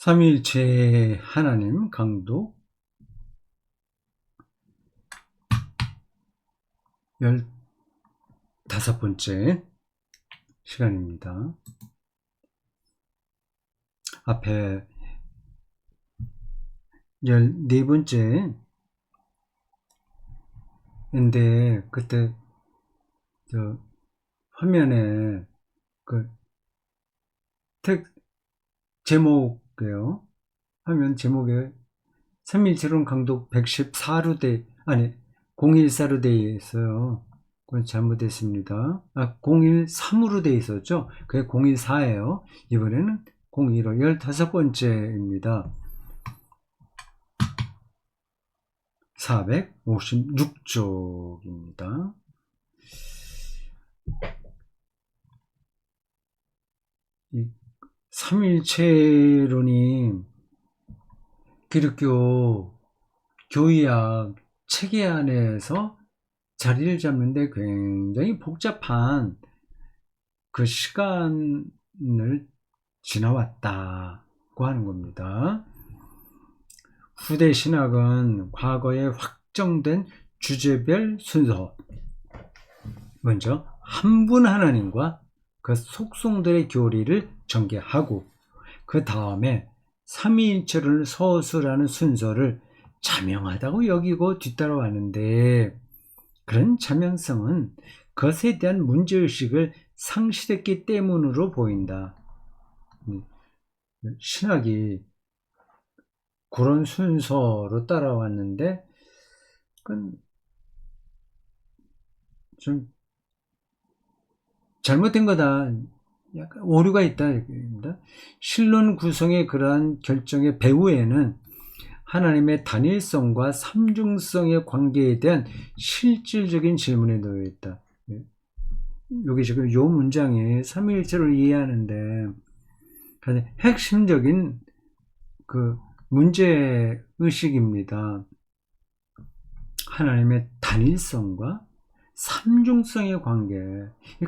삼일체 하나님 강도 열다섯 번째 시간입니다. 앞에 열네 번째 인데 그때 저 화면에 그 텍, 제목 이에요. 화면 제목에 317론 강도 114로 돼, 아니, 014로 돼 있어요. 그건 잘못됐습니다. 아, 013으로 돼 있었죠? 그게 014예요. 이번에는 015, 15번째입니다. 456쪽입니다. 이 삼일체론이 기독교 교의학 체계 안에서 자리를 잡는데 굉장히 복잡한 그 시간을 지나왔다고 하는 겁니다. 후대 신학은 과거에 확정된 주제별 순서 먼저 한 분 하나님과 그 속성들의 교리를 전개하고 그 다음에 삼위일체를 서술하는 순서를 자명하다고 여기고 뒤따라왔는데 그런 자명성은 것에 대한 문제의식을 상실했기 때문으로 보인다. 음, 신학이 그런 순서로 따라왔는데 그건 좀 잘못된 거다. 약간 오류가 있다. 이겁니다. 신론 구성의 그러한 결정의 배후에는 하나님의 단일성과 삼중성의 관계에 대한 실질적인 질문에 놓여 있다. 여기 지금 요 문장에 삼위일체를 이해하는데 가장 핵심적인 그 문제 의식입니다. 하나님의 단일성과 삼중성의 관계.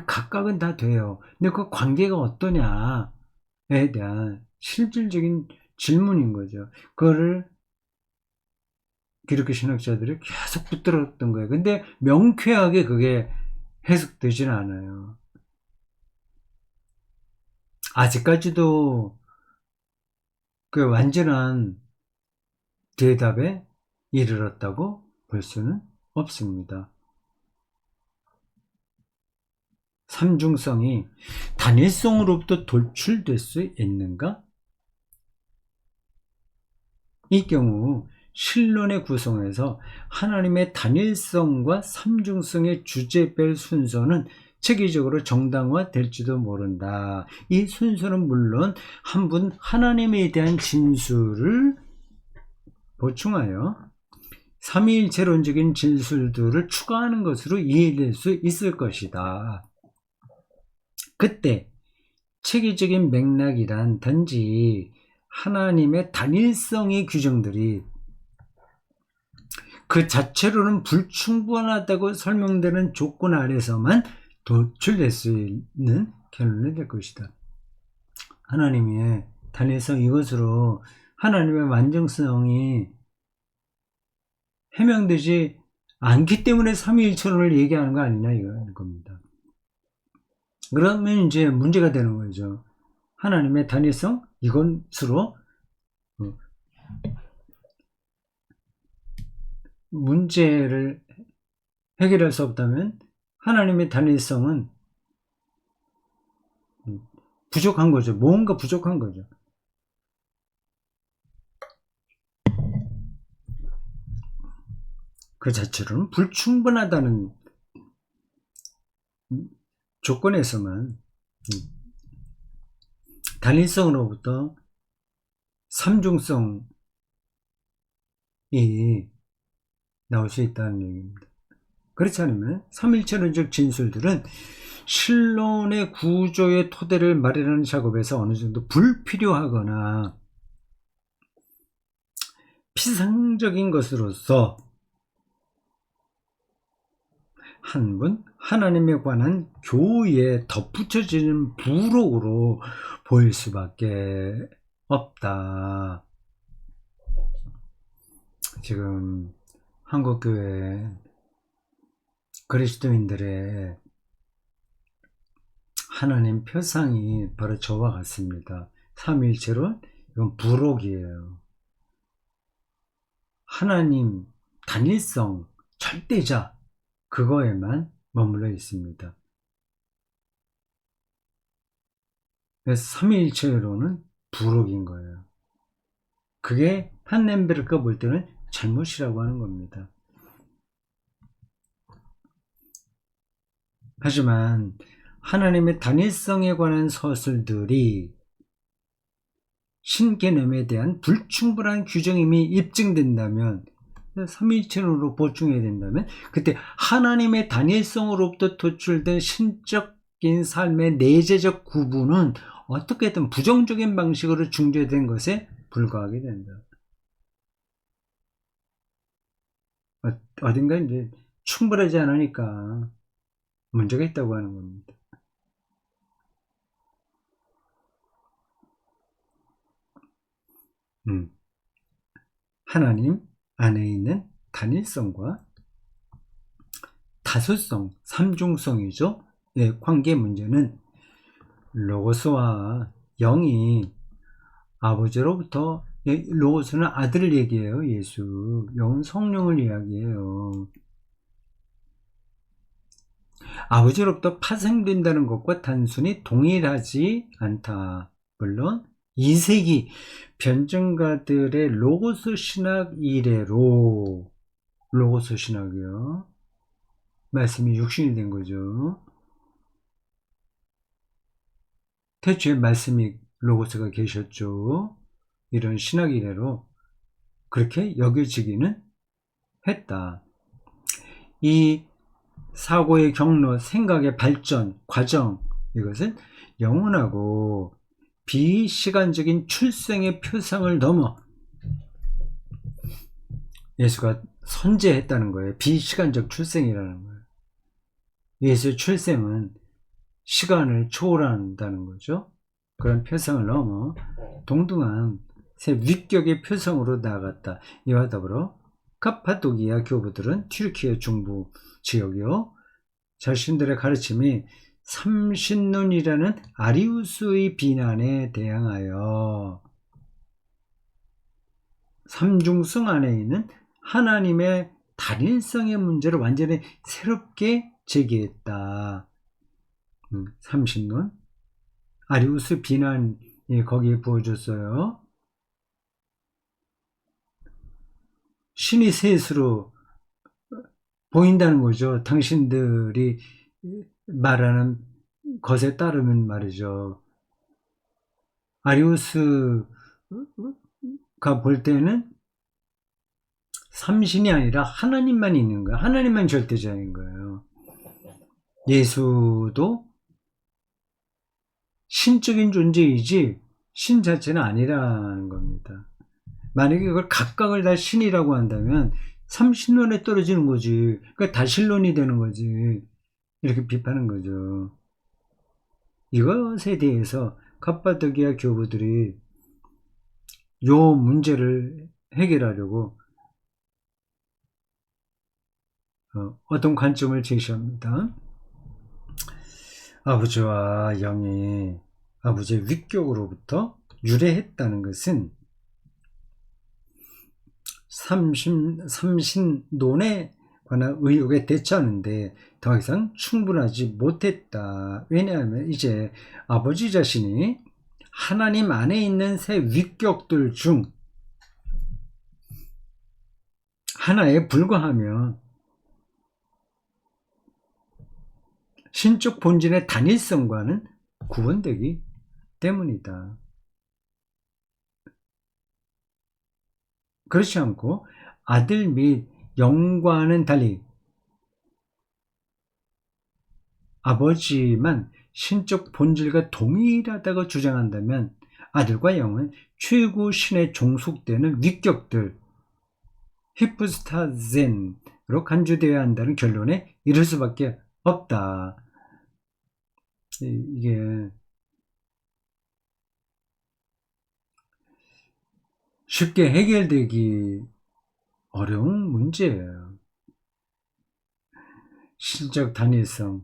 각각은 다 돼요. 근데 그 관계가 어떠냐에 대한 실질적인 질문인 거죠. 그거를 기독교 신학자들이 계속 붙들었던 거예요. 근데 명쾌하게 그게 해석되지는 않아요. 아직까지도 그 완전한 대답에 이르렀다고 볼 수는 없습니다. 삼중성이 단일성으로부터 돌출될 수 있는가? 이 경우 신론의 구성에서 하나님의 단일성과 삼중성의 주제별 순서는 체계적으로 정당화될지도 모른다. 이 순서는 물론 한 분 하나님에 대한 진술을 보충하여 삼위일체론적인 진술들을 추가하는 것으로 이해될 수 있을 것이다. 그때 체계적인 맥락이란 단지 하나님의 단일성의 규정들이 그 자체로는 불충분하다고 설명되는 조건 아래서만 도출될 수 있는 결론이 될 것이다. 하나님의 단일성 이것으로 하나님의 완전성이 해명되지 않기 때문에 삼위일체론을 얘기하는 거 아니냐 이거는 겁니다. 그러면 이제 문제가 되는 거죠. 하나님의 단일성 이것으로 어, 문제를 해결할 수 없다면 하나님의 단일성은 부족한 거죠. 뭔가 부족한 거죠. 그 자체로는 불충분하다는 조건에서만 단일성으로부터 삼중성이 나올 수 있다는 얘기입니다. 그렇지 않으면 삼일체론적 진술들은 신론의 구조의 토대를 마련하는 작업에서 어느 정도 불필요하거나 피상적인 것으로서 한 분, 하나님에 관한 교의에 덧붙여지는 부록으로 보일 수밖에 없다. 지금 한국교회 그리스도인들의 하나님 표상이 바로 저와 같습니다. 삼일체론 이건 부록이에요. 하나님 단일성 절대자 그거에만 머물러 있습니다. 삼위일체로는 부록인 거예요. 그게 판넨베르가 볼 때는 잘못이라고 하는 겁니다. 하지만 하나님의 단일성에 관한 서술들이 신개념에 대한 불충분한 규정임이 입증된다면 삼위일체론으로 보충해야 된다면 그때 하나님의 단일성으로부터 도출된 신적인 삶의 내재적 구분은 어떻게든 부정적인 방식으로 중재된 것에 불과하게 된다. 어- 어딘가 이제 충분하지 않으니까 문제가 있다고 하는 겁니다. 음. 하나님 안에 있는 단일성과 다수성, 삼중성이죠. 예, 관계 문제는 로고스와 영이 아버지로부터 예, 로고스는 아들을 얘기해요. 예수. 영은 성령을 이야기해요. 아버지로부터 파생된다는 것과 단순히 동일하지 않다. 물론 2세기 변증가들의 로고스 신학 이래로 로고스 신학이요. 말씀이 육신이 된 거죠. 태초에 말씀이 로고스가 계셨죠. 이런 신학 이래로 그렇게 여겨지기는 했다. 이 사고의 경로, 생각의 발전, 과정, 이것은 영원하고 비시간적인 출생의 표상을 넘어 예수가 선제했다는 거예요. 비시간적 출생이라는 거예요. 예수의 출생은 시간을 초월한다는 거죠. 그런 표상을 넘어 동등한 새 위격의 표상으로 나아갔다. 이와 더불어 카파도기아 교부들은 튀르키예 중부 지역이요. 자신들의 가르침이 삼신론이라는 아리우스의 비난에 대항하여 삼중성 안에 있는 하나님의 단일성의 문제를 완전히 새롭게 제기했다. 음, 삼신론 아리우스 비난이 거기에 부어졌어요. 신이 셋으로 보인다는 거죠. 당신들이 말하는 것에 따르면 말이죠. 아리우스가 볼 때는 삼신이 아니라 하나님만 있는 거예요. 하나님만 절대자인 거예요. 예수도 신적인 존재이지 신 자체는 아니라는 겁니다. 만약에 그걸 각각을 다 신이라고 한다면 삼신론에 떨어지는 거지. 그러니까 다신론이 되는 거지. 이렇게 비판한 거죠. 이것에 대해서 카파도기아 교부들이 요 문제를 해결하려고 어, 어떤 관점을 제시합니다. 아버지와 영이 아버지의 위격으로부터 유래했다는 것은 삼신, 삼신론에 관한 의혹에 대처하는데 더 이상 충분하지 못했다. 왜냐하면 이제 아버지 자신이 하나님 안에 있는 새 위격들 중 하나에 불과하며 신적 본질의 단일성과는 구분되기 때문이다. 그렇지 않고 아들 및 영과는 달리 아버지만 신적 본질과 동일하다고 주장한다면 아들과 영은 최고 신에 종속되는 위격들 히프스타젠으로 간주되어야 한다는 결론에 이를 수밖에 없다. 이- 이게 쉽게 해결되기 어려운 문제예요. 실적 단일성.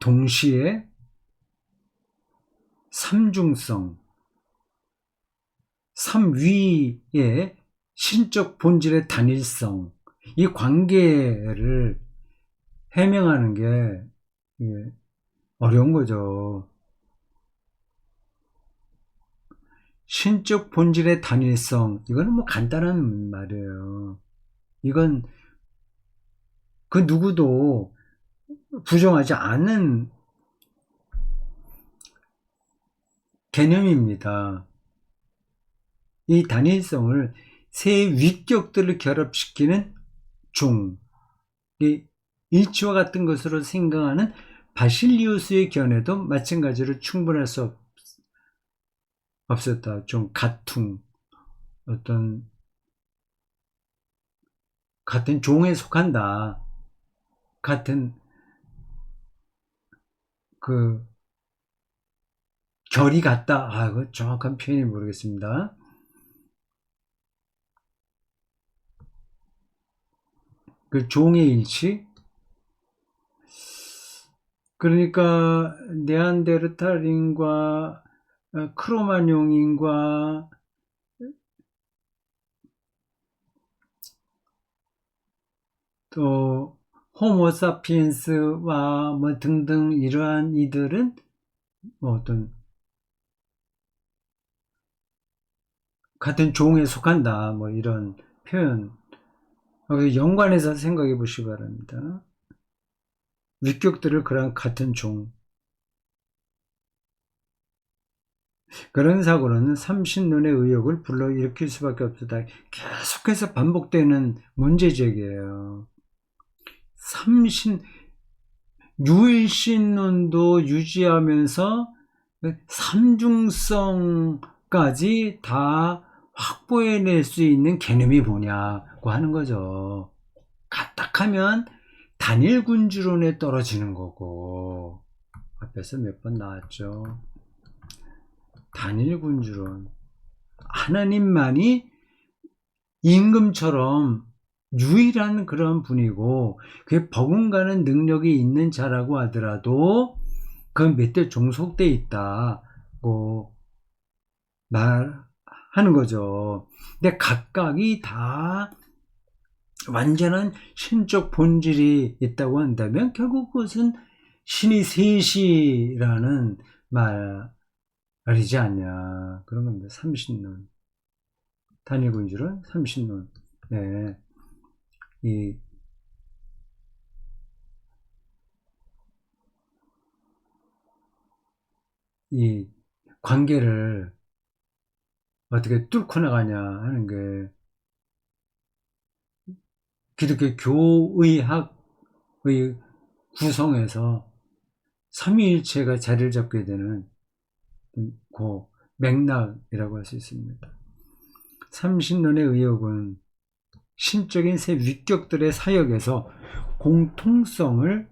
동시에 삼중성, 삼위의 신적 본질의 단일성, 이 관계를 해명하는 게 이게 어려운 거죠. 신적 본질의 단일성, 이거는 뭐 간단한 말이에요. 이건 그 누구도 부정하지 않는 개념입니다. 이 단일성을 세 위격들을 결합시키는 종, 이 일치와 같은 것으로 생각하는 바실리우스의 견해도 마찬가지로 충분할 수 없, 없었다. 좀 가퉁, 어떤 같은 종에 속한다. 같은 그 결이 같다. 아, 그 정확한 표현이 모르겠습니다. 그 종의 일치? 그러니까 네안데르탈인과 어, 크로마뇽인과 또 호모사피엔스와 뭐 등등 이러한 이들은 뭐 어떤 같은 종에 속한다 뭐 이런 표현. 어, 연관해서 생각해 보시기 바랍니다. 위격들을 그런 같은 종 그런 사고는 삼신론의 의혹을 불러일으킬 수밖에 없다. 계속해서 반복되는 문제제기예요. 삼신 유일신론도 유지하면서 삼중성까지 다 확보해낼 수 있는 개념이 뭐냐고 하는 거죠. 까딱하면 단일 군주론에 떨어지는 거고 앞에서 몇 번 나왔죠. 단일 군주론 하나님만이 임금처럼 유일한 그런 분이고 그게 버금가는 능력이 있는 자라고 하더라도 그몇대 종속돼 있다고 말하는 거죠. 근데 각각이 다 완전한 신적 본질이 있다고 한다면 결국 그것은 신이 셋이라는 말 이지 않냐 그런 겁니다. 삼신론 단일 군주론 삼신론 네. 이 이 관계를 어떻게 뚫고 나가냐 하는 게 기독교 교의학의 구성에서 삼위일체가 자리를 잡게 되는 그 맥락이라고 할 수 있습니다. 삼신론의 의혹은 신적인 세 위격들의 사역에서 공통성을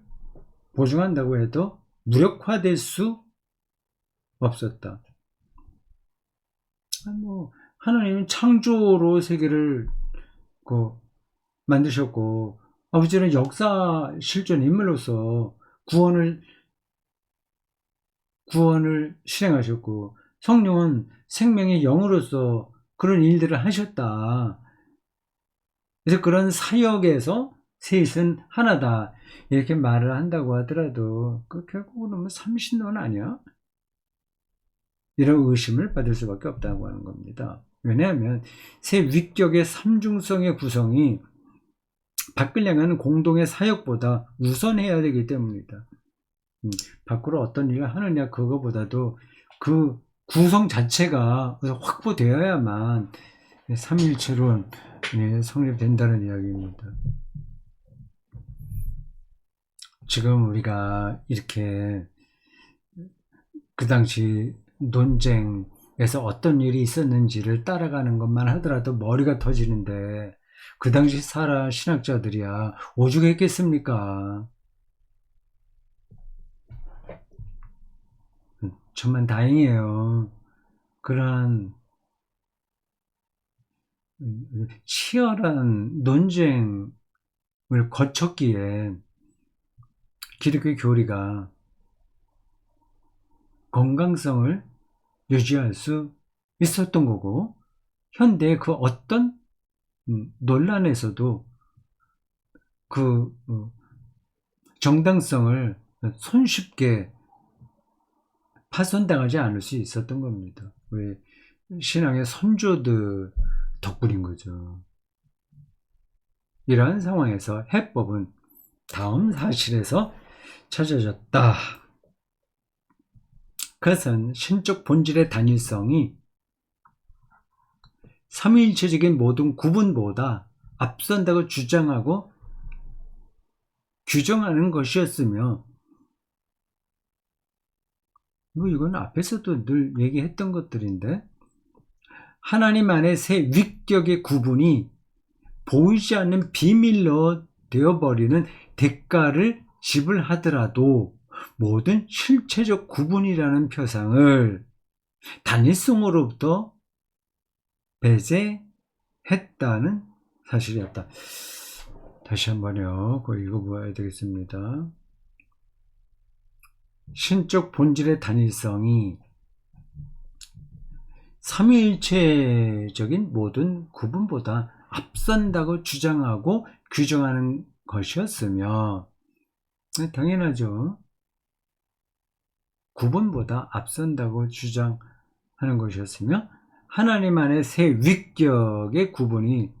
보증한다고 해도 무력화될 수 없었다. 아, 뭐 하나님은 창조로 세계를 그 만드셨고 아버지는 역사 실존 인물로서 구원을 구원을 실행하셨고 성령은 생명의 영으로서 그런 일들을 하셨다. 그래서 그런 사역에서 셋은 하나다. 이렇게 말을 한다고 하더라도 그 결국은 뭐 삼신론 아니야? 이런 의심을 받을 수밖에 없다고 하는 겁니다. 왜냐하면 세 위격의 삼중성의 구성이 밖을 향하는 공동의 사역보다 우선해야 되기 때문이다. 음, 밖으로 어떤 일을 하느냐 그거보다도 그 구성 자체가 확보되어야만 삼일체론 네, 성립된다는 이야기입니다. 지금 우리가 이렇게 그 당시 논쟁에서 어떤 일이 있었는지를 따라가는 것만 하더라도 머리가 터지는데 그 당시 사라 신학자들이야 오죽했겠습니까? 천만 다행이에요. 그러한 치열한 논쟁을 거쳤기에 기독교 교리가 건강성을 유지할 수 있었던 거고 현대 그 어떤 음, 논란에서도 그 어, 정당성을 손쉽게 파손당하지 않을 수 있었던 겁니다. 왜 신앙의 선조들 덕분인 거죠. 이러한 상황에서 해법은 다음 사실에서 찾아졌다. 그것은 신적 본질의 단일성이 삼위일체적인 모든 구분보다 앞선다고 주장하고 규정하는 것이었으며 뭐 이건 앞에서도 늘 얘기했던 것들인데 하나님 안에 새 위격의 구분이 보이지 않는 비밀로 되어버리는 대가를 지불하더라도 모든 실체적 구분이라는 표상을 단일성으로부터 배제했다는 사실이었다. 다시 한번요. 그거 읽어보아야 되겠습니다. 신적 본질의 단일성이 삼위일체적인 모든 구분보다 앞선다고 주장하고 규정하는 것이었으며 당연하죠. 구분보다 앞선다고 주장하는 것이었으며 하나님 안에 새 위격의 구분이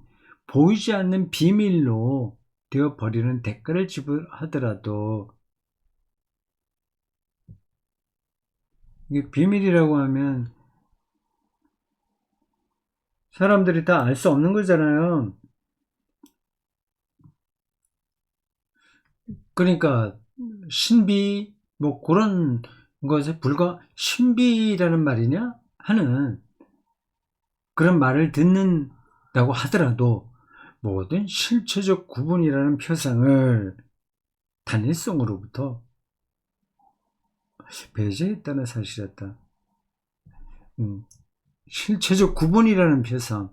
보이지 않는 비밀로 되어 버리는 대가를 지불하더라도 이게 비밀이라고 하면 사람들이 다 알 수 없는 거잖아요. 그러니까 신비 뭐 그런 것에 불과 신비라는 말이냐 하는 그런 말을 듣는다고 하더라도 모든 실체적 구분이라는 표상을 단일성으로부터 배제했다는 사실이었다. 음, 실체적 구분이라는 표상을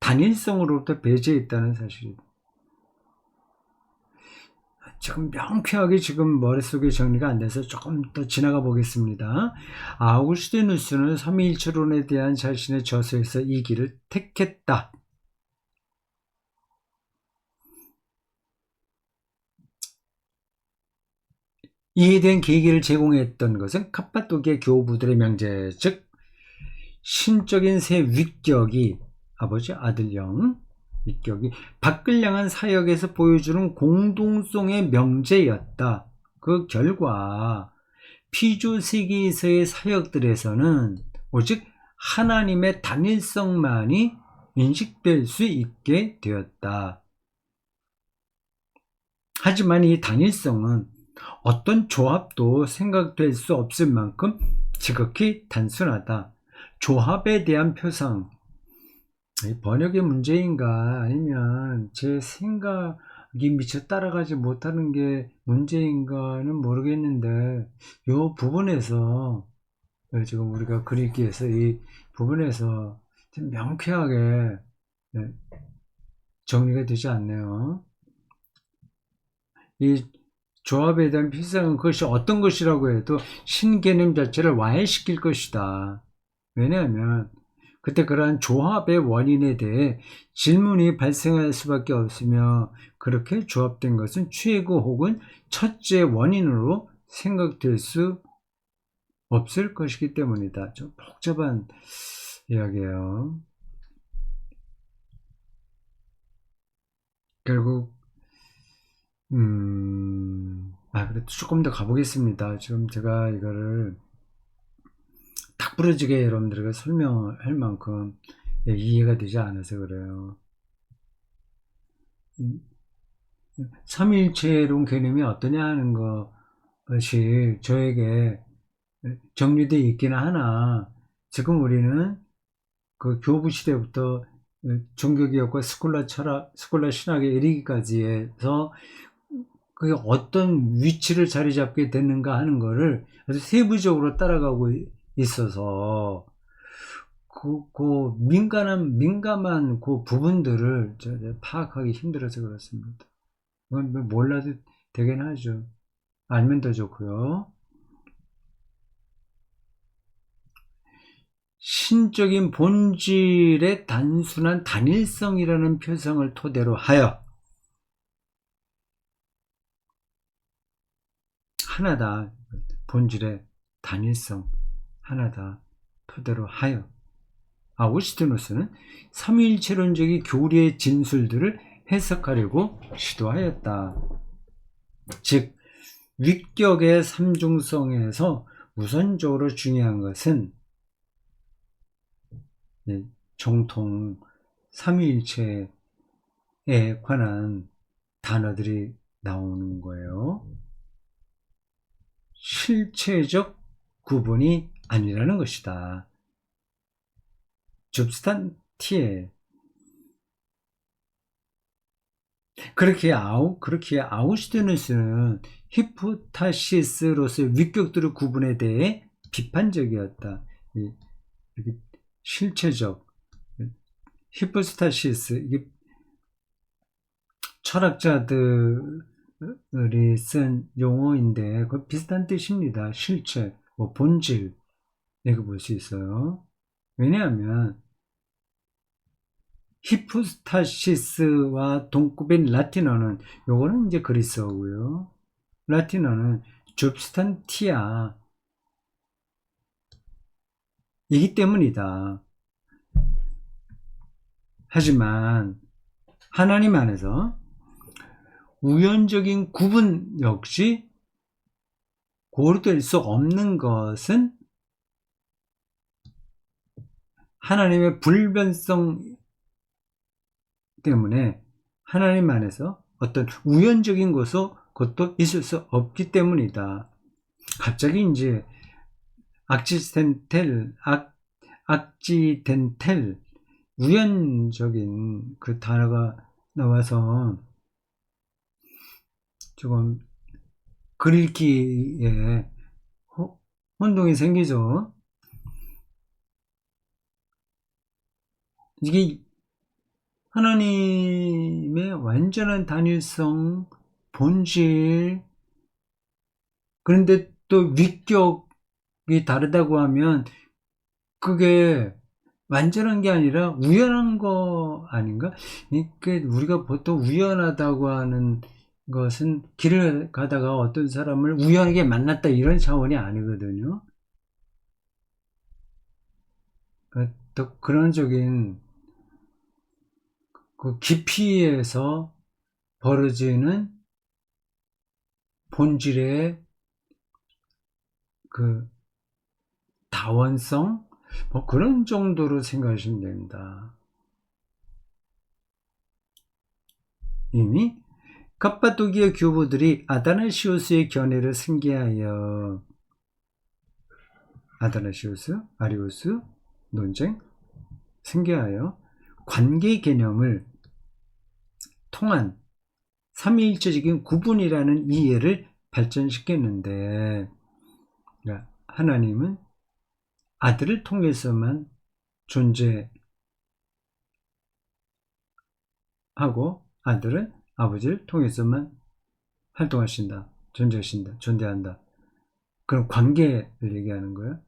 단일성으로부터 배제했다는 사실이다. 지금 명쾌하게 지금 머릿속에 정리가 안 돼서 조금 더 지나가 보겠습니다. 아우구스티누스는 삼위일체론에 대한 자신의 저서에서 이 길을 택했다. 이에 대한 계기를 제공했던 것은 카파도기의 교부들의 명제, 즉 신적인 새 위격이 아버지 아들령 위격이 밖을 향한 사역에서 보여주는 공동성의 명제였다. 그 결과 피조 세계에서의 사역들에서는 오직 하나님의 단일성만이 인식될 수 있게 되었다. 하지만 이 단일성은 어떤 조합도 생각될 수 없을 만큼 지극히 단순하다. 조합에 대한 표상, 번역의 문제인가 아니면 제 생각이 미처 따라가지 못하는 게 문제인가는 모르겠는데 이 부분에서 지금 우리가 그리기에서 이 부분에서 좀 명쾌하게 네, 정리가 되지 않네요. 이 조합에 대한 필상은 그것이 어떤 것이라고 해도 신개념 자체를 와해시킬 것이다. 왜냐하면 그때 그러한 조합의 원인에 대해 질문이 발생할 수밖에 없으며 그렇게 조합된 것은 최고 혹은 첫째 원인으로 생각될 수 없을 것이기 때문이다. 좀 복잡한 이야기예요. 결국 음, 아, 그래도 조금 더 가보겠습니다. 지금 제가 이거를 딱 부러지게 여러분들에게 설명할 만큼 예, 이해가 되지 않아서 그래요. 음, 삼일체론 개념이 어떠냐 하는 것이 저에게 정리되어 있기는 하나 지금 우리는 그 교부 시대부터 종교개혁과 스콜라 철학, 스콜라 신학에 이르기까지 해서 그게 어떤 위치를 자리 잡게 됐는가 하는 거를 아주 세부적으로 따라가고 있어서 그, 그 민감한 민감한 그 부분들을 파악하기 힘들어서 그렇습니다. 뭐 몰라도 되긴 하죠. 알면 더 좋고요. 신적인 본질의 단순한 단일성이라는 표성을 토대로 하여 하나다 본질의 단일성 하나다 토대로 하여 아우구스티누스는 삼위일체론적인 교리의 진술들을 해석하려고 시도하였다. 즉 위격의 삼중성에서 우선적으로 중요한 것은 네, 정통 삼위일체에 관한 단어들이 나오는 거예요. 실체적 구분이 아니라는 것이다. 줍스탄티에 그렇게 아우 그렇게 아우슈티누스는 히포타시스로서의 위격들의 구분에 대해 비판적이었다. 실체적 히포스타시스 철학자들 이쓴 용어인데 그 비슷한 뜻입니다. 실체, 뭐 본질 이렇게 볼 수 있어요. 왜냐하면 히포스타시스와 동급인 라틴어는 요거는 이제 그리스어고요. 라틴어는 줍스탄티아 이기 때문이다. 하지만 하나님 안에서 우연적인 구분 역시 고려될 수 없는 것은 하나님의 불변성 때문에 하나님 안에서 어떤 우연적인 것도 그것도 있을 수 없기 때문이다. 갑자기 이제 악지텐텔, 악, 악지텐텔, 우연적인 그 단어가 나와서 조금 글 읽기에 혼동이 생기죠. 이게 하나님의 완전한 단일성, 본질, 그런데 또 위격이 다르다고 하면 그게 완전한 게 아니라 우연한 거 아닌가? 그러니까 우리가 보통 우연하다고 하는 것은 길을 가다가 어떤 사람을 우연하게 만났다 이런 차원이 아니거든요. 또 그런 적인 그 깊이에서 벌어지는 본질의 그 다원성 뭐 그런 정도로 생각하시면 됩니다. 이미 카파도기의 교부들이 아다나시오스의 견해를 승계하여. 아다나시오스, 아리오스 논쟁 승계하여 관계 개념을 통한 삼위일체적인 구분이라는 이해를 발전시켰는데 그러니까 하나님은 아들을 통해서만 존재하고 아들은 아버지를 통해서만 활동하신다, 존재하신다, 존재한다. 그런 관계를 얘기하는 거예요.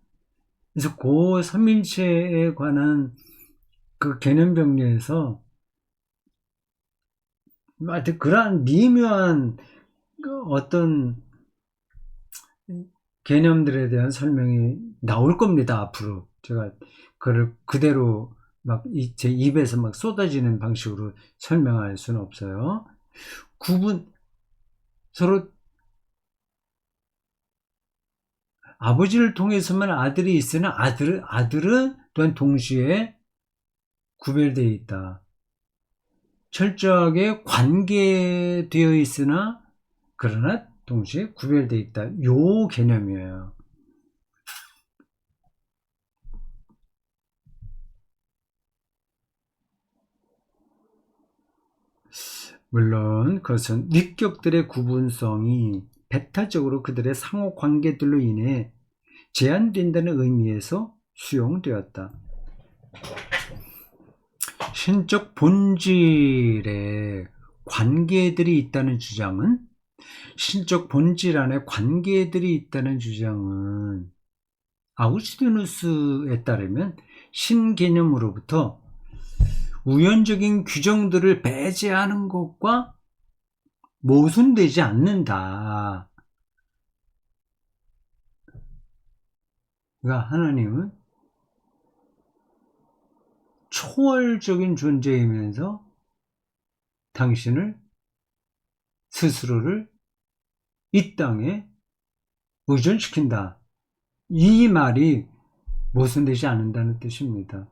그래서 고 삼일체에 관한 그 개념 병리에서 하여튼 그러한 미묘한 그 어떤 개념들에 대한 설명이 나올 겁니다, 앞으로. 제가 그를 그대로 막 제 입에서 막 쏟아지는 방식으로 설명할 수는 없어요. 구분, 서로 아버지를 통해서만 아들이 있으나 아들은, 아들은 또한 동시에 구별되어 있다. 철저하게 관계되어 있으나 그러나 동시에 구별되어 있다. 요 개념이에요. 물론 그것은 위격들의 구분성이 배타적으로 그들의 상호 관계들로 인해 제한된다는 의미에서 수용되었다. 신적 본질에 관계들이 있다는 주장은 신적 본질 안에 관계들이 있다는 주장은 아우스티누스에 따르면 신개념으로부터 우연적인 규정들을 배제하는 것과 모순되지 않는다. 그러니까 하나님은 초월적인 존재이면서 당신을 스스로를 이 땅에 의존시킨다. 이 말이 모순되지 않는다는 뜻입니다.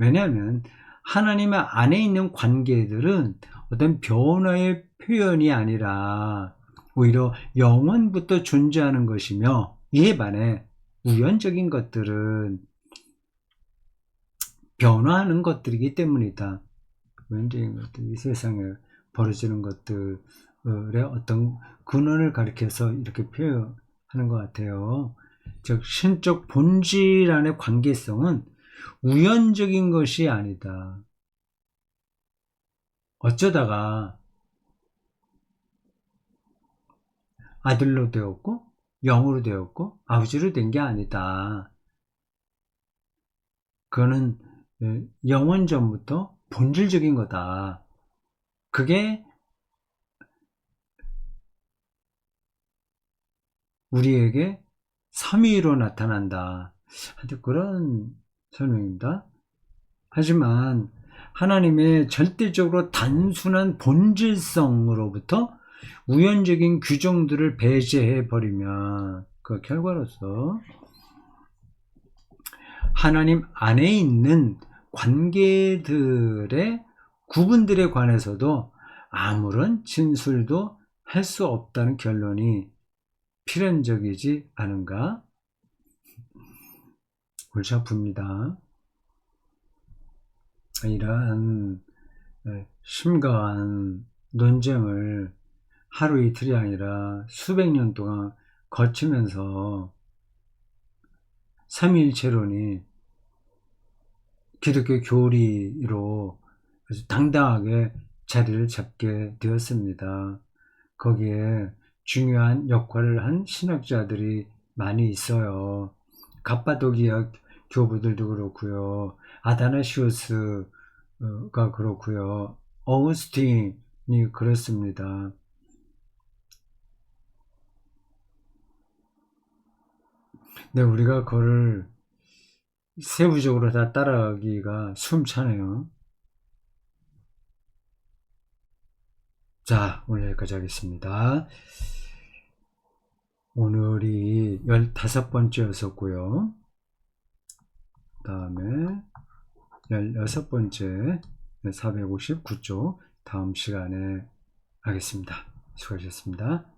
왜냐하면 하나님 안에 있는 관계들은 어떤 변화의 표현이 아니라 오히려 영원부터 존재하는 것이며 이에 반해 우연적인 것들은 변화하는 것들이기 때문이다. 우연적인 것들, 이 세상에 벌어지는 것들의 어떤 근원을 가리켜서 이렇게 표현하는 것 같아요. 즉, 신적 본질 안의 관계성은 우연적인 것이 아니다. 어쩌다가 아들로 되었고 영으로 되었고 아버지로 된 게 아니다. 그거는 영원 전부터 본질적인 거다. 그게 우리에게 삼위로 나타난다. 하여튼 그런 설명입니다. 하지만 하나님의 절대적으로 단순한 본질성으로부터 우연적인 규정들을 배제해 버리면 그 결과로서 하나님 안에 있는 관계들의 구분들에 관해서도 아무런 진술도 할 수 없다는 결론이 필연적이지 않은가? 골치 아픕니다. 이러한 심각한 논쟁을 하루 이틀이 아니라 수백 년 동안 거치면서 삼위일체론이 기독교 교리로 당당하게 자리를 잡게 되었습니다. 거기에 중요한 역할을 한 신학자들이 많이 있어요. 갑바도기아 교부들도 그렇고요. 아다나시우스가 그렇고요. 어우스틴이 그렇습니다. 근데 우리가 그걸 세부적으로 다 따라가기가 숨차네요. 자, 오늘 여기까지 하겠습니다. 오늘이 15번째였었고요. 다음에 16번째 459쪽 다음 시간에 하겠습니다. 수고하셨습니다.